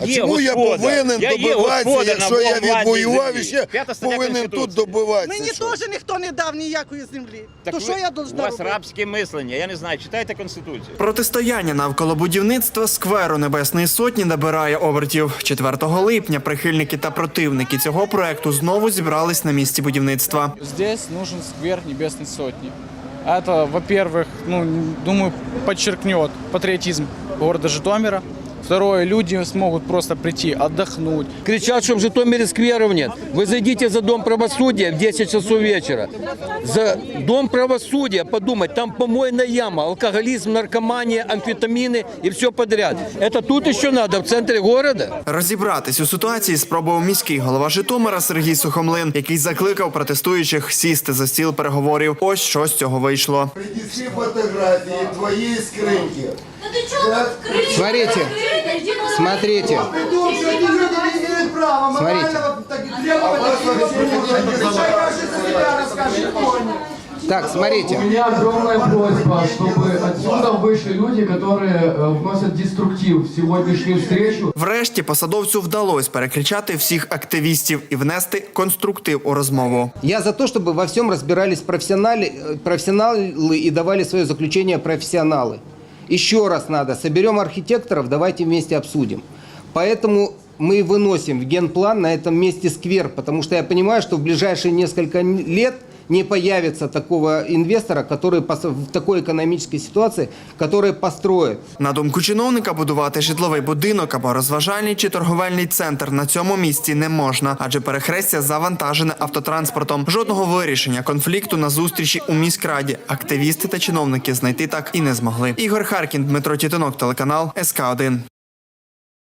А Є чому я повинен Я добиватися, господар якщо я відвоював і ще П'ята повинен тут добиватися? Мені теж ніхто не дав ніякої землі. Так то ви- що я У должна вас робити? рабське мислення. Я не знаю, читайте Конституцію. Протистояння навколо будівництва скверу Небесної Сотні набирає обертів. 4 липня прихильники та противники цього проекту знову зібрались на місці будівництва. Здесь нужен сквер Небесной Сотни. Это, во-первых, ну, думаю, подчеркнет патриотизм города Житомира. Второе, люди смогут просто прийти, отдохнуть. Кричат, что в Житомире скверов нет. Вы зайдите за Дом правосудия в 10 часов вечера. За Дом правосудия подумать, там помойная яма, алкоголизм, наркомания, амфетамины и все подряд. Это тут еще надо, в центре города? Розібратись у ситуації спробував міський голова Житомира Сергій Сухомлин, який закликав протестуючих сісти за стіл переговорів. Ось що з цього вийшло. Принеси фотографії твоєї скриньки. Смотрите, смотрите. Смотрите. Так, смотрите. У меня огромная просьба, чтобы отсюда вышли люди, которые э, вносят деструктив в сегодняшнюю встречу. Врешті посадовцю вдалося перекричати всіх активістів і внести конструктив у розмову. Я за то, чтобы во всем разбирались профессионалы, э, профессионалы и давали свое заключение профессионалы. Еще раз надо, соберем архитекторов, давайте вместе обсудим. Поэтому мы выносим в генплан на этом месте сквер, потому что я понимаю, что в ближайшие несколько лет не появится такого инвестора, который пос- в такой экономической ситуации, который построит На думку чиновника, будувати житловий будинок або розважальний чи торговельний центр на цьому місці не можна, адже перехрестя завантажене автотранспортом. Жодного вирішення конфлікту на зустрічі у міськраді активісти та чиновники знайти так і не змогли. Ігор Харкін, Дмитро Тітинок, телеканал СК 1